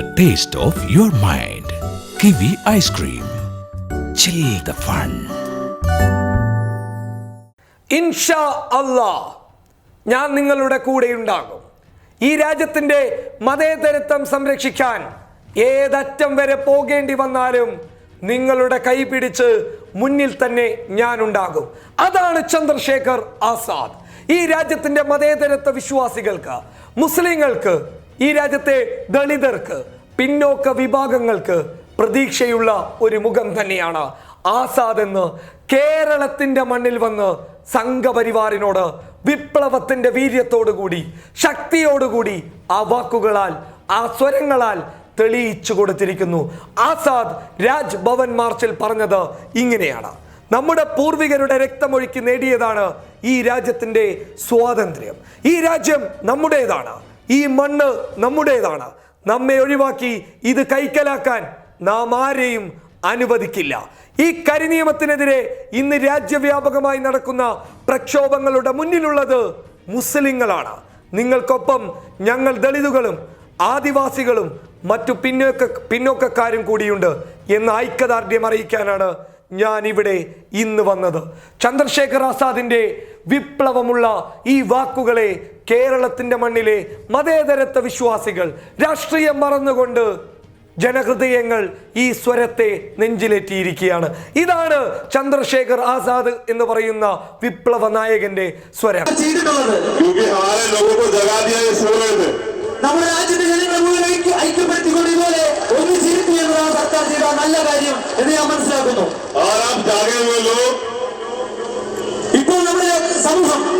the taste of your mind. Kiwi ice cream. Chill the fun. ഞാൻ നിങ്ങളുടെ കൂടെ ഉണ്ടാകും ഈ രാജ്യത്തിന്റെ മതേതരത്വം സംരക്ഷിക്കാൻ ഏതറ്റം വരെ പോകേണ്ടി വന്നാലും നിങ്ങളുടെ കൈ പിടിച്ച് മുന്നിൽ തന്നെ ഞാൻ ഉണ്ടാകും അതാണ് ചന്ദ്രശേഖർ ആസാദ് ഈ രാജ്യത്തിന്റെ മതേതരത്വ വിശ്വാസികൾക്ക് മുസ്ലിങ്ങൾക്ക് ഈ രാജ്യത്തെ ദളിതർക്ക് പിന്നോക്ക വിഭാഗങ്ങൾക്ക് പ്രതീക്ഷയുള്ള ഒരു മുഖം തന്നെയാണ് ആസാദ് എന്ന് കേരളത്തിന്റെ മണ്ണിൽ വന്ന് സംഘപരിവാറിനോട് വിപ്ലവത്തിന്റെ വീര്യത്തോടുകൂടി ശക്തിയോടുകൂടി ആ വാക്കുകളാൽ ആ സ്വരങ്ങളാൽ തെളിയിച്ചു കൊടുത്തിരിക്കുന്നു. ആസാദ് രാജ്ഭവൻ മാർച്ചിൽ പറഞ്ഞത് ഇങ്ങനെയാണ്. നമ്മുടെ പൂർവികരുടെ രക്തമൊഴുക്കി നേടിയതാണ് ഈ രാജ്യത്തിന്റെ സ്വാതന്ത്ര്യം. ഈ രാജ്യം നമ്മുടേതാണ്. ഈ മണ്ണ് നമ്മുടേതാണ്. നമ്മെ ഒഴിവാക്കി ഇത് കൈക്കലാക്കാൻ നാം ആരെയും അനുവദിക്കില്ല. ഈ കരിനിയമത്തിനെതിരെ ഇന്ന് രാജ്യവ്യാപകമായി നടക്കുന്ന പ്രക്ഷോഭങ്ങളുടെ മുന്നിലുള്ളത് മുസ്ലിങ്ങളാണ്. നിങ്ങൾക്കൊപ്പം ഞങ്ങൾ ദളിതുകളും ആദിവാസികളും മറ്റു പിന്നോക്ക പിന്നോക്കക്കാരും കൂടിയുണ്ട് എന്ന ഐക്യദാർഢ്യം അറിയിക്കാനാണ് ഞാൻ ഇവിടെ ഇന്ന് വന്നത്. ചന്ദ്രശേഖർ ആസാദിന്റെ വിപ്ലവമുള്ള ഈ വാക്കുകളെ കേരളത്തിന്റെ മണ്ണിലെ മതേതരത്വ വിശ്വാസികൾ രാഷ്ട്രീയം മറന്നുകൊണ്ട് ജനഹൃദയങ്ങൾ ഈ സ്വരത്തെ നെഞ്ചിലേറ്റിയിരിക്കുകയാണ്. ഇതാണ് ചന്ദ്രശേഖർ ആസാദ് എന്ന് പറയുന്ന വിപ്ലവ നായകന്റെ സ്വരം. നമ്മുടെ നല്ല കാര്യം എന്ന് ഞാൻ മനസ്സിലാക്കുന്നു. ഇപ്പോൾ നമ്മുടെ സമൂഹം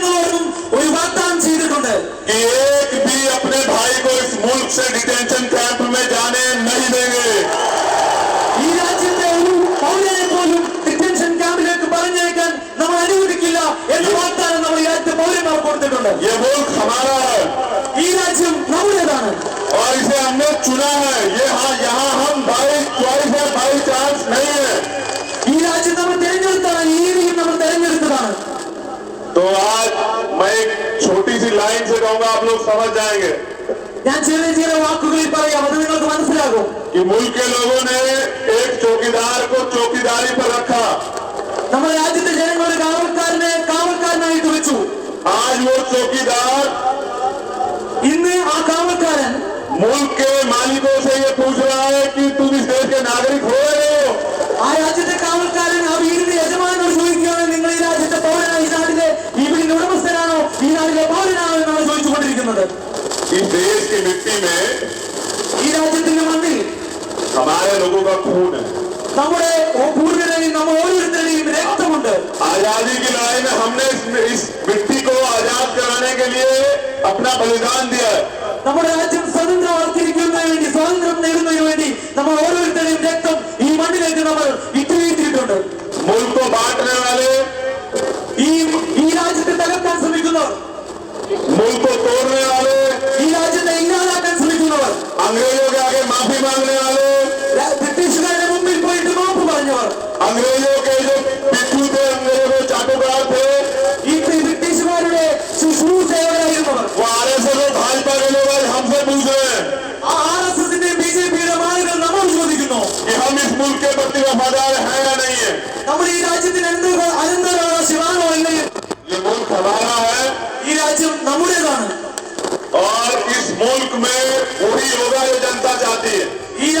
کہ ایک بھی اپنے بھائی کو اس ملک سے ڈیٹینشن کیمپ میں جانے نہیں دیں گے۔ یہ ملک ہمارا ہے۔ اور اسے ہم نے چنا ہے۔ ہاں، یہاں ہم بائی چوائس ہے بائی چانس نہیں ہے۔ تو آج میں ایک چھوٹی سی لائن سے کہوں گا آپ لوگ سمجھ جائیں گے۔ کہ ملک کے لوگوں نے ایک چوکیدار کو چوکیداری پر رکھا۔ നമ്മുടെ രാജ്യത്തെ ജനങ്ങൾ ഒരു കാവൽക്കാരനെ കാവൽക്കാരനായിട്ട് آج وہ چوکیدار ഇന്ന് ആ ملک کے مالکوں سے یہ پوچھ رہا ہے کہ تم اس دیش کے ناگرک ہو؟ इस देश की मिट्टी में ഈ രാജ്യത്തിന്റെ മണ്ണിൽ हमारे लोगों का खून है നമ്മുടെ ഓ- പൂർവികരെയും നമ്മൾ ഓരോരുത്തരുടെയും രക്തമുണ്ട് आजादी की लड़ाई में हमने इस, इस मिट्टी को आजाद कराने के लिए अपना बलिदान दिया है നമ്മുടെ രാജ്യം സ്വതന്ത്രമാക്കിയിരിക്കുന്നതിന് വേണ്ടി സ്വാതന്ത്ര്യം നേടുന്നതിന് വേണ്ടി നമ്മൾ ഓരോരുത്തരുടെയും രക്തം ഈ മണ്ണിലേക്ക് നമ്മൾ ഇട്ടുവീഴ്ത്തിയിട്ടുണ്ട് मुल्क को बांटने वाले ഈ ഈ രാജ്യത്തെ തകർക്കാൻ ശ്രമിക്കുന്നവർ मुल्क को तोड़ने वाले ഈ രാജ്യത്തെ ہم اس ملک کے پرتی وفادار ہیں یا نہیں ہے है ഈ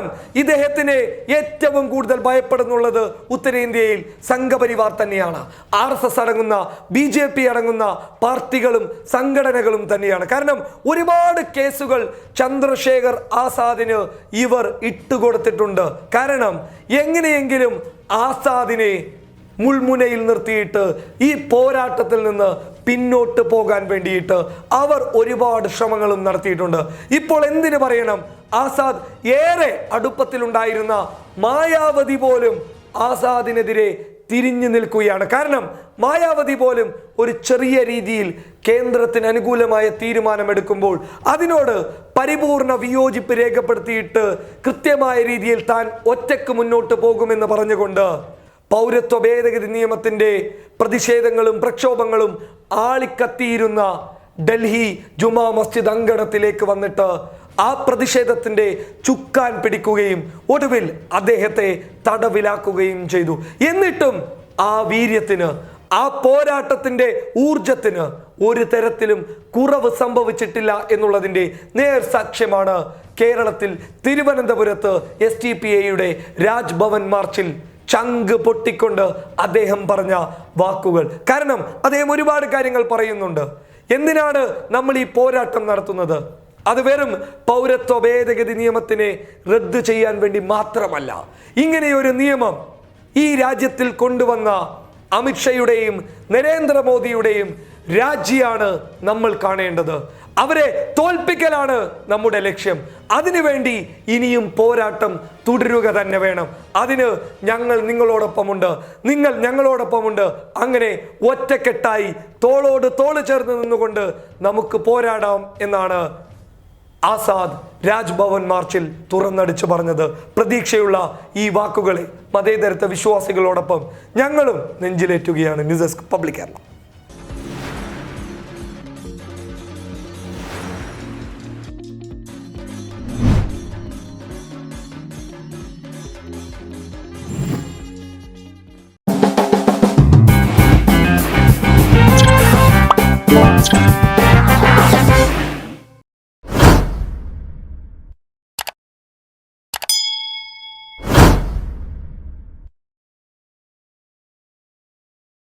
കാരണം ഇദ്ദേഹത്തിന് ഏറ്റവും കൂടുതൽ ഭയപ്പെടുന്നുള്ളത് ഉത്തരേന്ത്യയിൽ സംഘപരിവാർ തന്നെയാണ്. ആർ എസ് എസ് അടങ്ങുന്ന ബി ജെ പി അടങ്ങുന്ന പാർട്ടികളും സംഘടനകളും തന്നെയാണ്. കാരണം ഒരുപാട് കേസുകൾ ചന്ദ്രശേഖർ ആസാദിന് ഇവർ ഇട്ടുകൊടുത്തിട്ടുണ്ട്. കാരണം എങ്ങനെയെങ്കിലും ആസാദിനെ മുൾമുനയിൽ നിർത്തിയിട്ട് ഈ പോരാട്ടത്തിൽ നിന്ന് പിന്നോട്ട് പോകാൻ വേണ്ടിയിട്ട് അവർ ഒരുപാട് ശ്രമങ്ങളും നടത്തിയിട്ടുണ്ട്. ഇപ്പോൾ എന്തിനു പറയണം? ആസാദ് ഏറെ അടുപ്പത്തിലുണ്ടായിരുന്ന മായാവതി പോലും ആസാദിനെതിരെ തിരിഞ്ഞു നിൽക്കുകയാണ്. കാരണം മായാവതി പോലും ഒരു ചെറിയ രീതിയിൽ കേന്ദ്രത്തിന് അനുകൂലമായ തീരുമാനമെടുക്കുമ്പോൾ അതിനോട് പരിപൂർണ വിയോജിപ്പ് രേഖപ്പെടുത്തിയിട്ട് കൃത്യമായ രീതിയിൽ താൻ ഒറ്റയ്ക്ക് മുന്നോട്ട് പോകുമെന്ന് പറഞ്ഞുകൊണ്ട് പൗരത്വ ഭേദഗതി നിയമത്തിന്റെ പ്രതിഷേധങ്ങളും പ്രക്ഷോഭങ്ങളും ആളിക്കത്തിയിരുന്ന ഡൽഹി ജുമാ മസ്ജിദ് അങ്കണത്തിലേക്ക് വന്നിട്ട് ആ പ്രതിഷേധത്തിന്റെ ചുക്കാൻ പിടിക്കുകയും ഒടുവിൽ അദ്ദേഹത്തെ തടവിലാക്കുകയും ചെയ്തു. എന്നിട്ടും ആ വീര്യത്തിന് ആ പോരാട്ടത്തിന്റെ ഊർജത്തിന് ഒരു തരത്തിലും കുറവ് സംഭവിച്ചിട്ടില്ല എന്നുള്ളതിന്റെ നേർ സാക്ഷ്യമാണ് കേരളത്തിൽ തിരുവനന്തപുരത്ത് എസ് ടി പി എയുടെ രാജ്ഭവൻ മാർച്ചിൽ ചങ്ക് പൊട്ടിക്കൊണ്ട് അദ്ദേഹം പറഞ്ഞ വാക്കുകൾ. കാരണം അദ്ദേഹം ഒരുപാട് കാര്യങ്ങൾ പറയുന്നുണ്ട്. എന്തിനാണ് നമ്മൾ ഈ പോരാട്ടം നടത്തുന്നത്? അത് വെറും പൗരത്വ ഭേദഗതി നിയമത്തിനെ റദ്ദ് ചെയ്യാൻ വേണ്ടി മാത്രമല്ല. ഇങ്ങനെയൊരു നിയമം ഈ രാജ്യത്തിൽ കൊണ്ടുവന്ന അമിത്ഷയുടെയും നരേന്ദ്രമോദിയുടെയും രാജ്യാണ് നമ്മൾ കാണേണ്ടത്. അവരെ തോൽപ്പിക്കലാണ് നമ്മുടെ ലക്ഷ്യം. അതിനുവേണ്ടി ഇനിയും പോരാട്ടം തുടരുക തന്നെ വേണം. അതിന് ഞങ്ങൾ നിങ്ങളോടൊപ്പമുണ്ട്. നിങ്ങൾ ഞങ്ങളോടൊപ്പമുണ്ട്. അങ്ങനെ ഒറ്റക്കെട്ടായി തോളോട് തോൾ ചേർന്ന് നിന്നുകൊണ്ട് നമുക്ക് പോരാടാം എന്നാണ് ആസാദ് രാജ്ഭവൻ മാർച്ചിൽ തുറന്നടിച്ചു പറഞ്ഞത് പ്രതീക്ഷയുള്ള ഈ വാക്കുകളെ മതേതരത്വ വിശ്വാസികളോടൊപ്പം ഞങ്ങളും നെഞ്ചിലേറ്റുകയാണ് ന്യൂസ് ഡെസ്ക് പബ്ലിക് കേരള.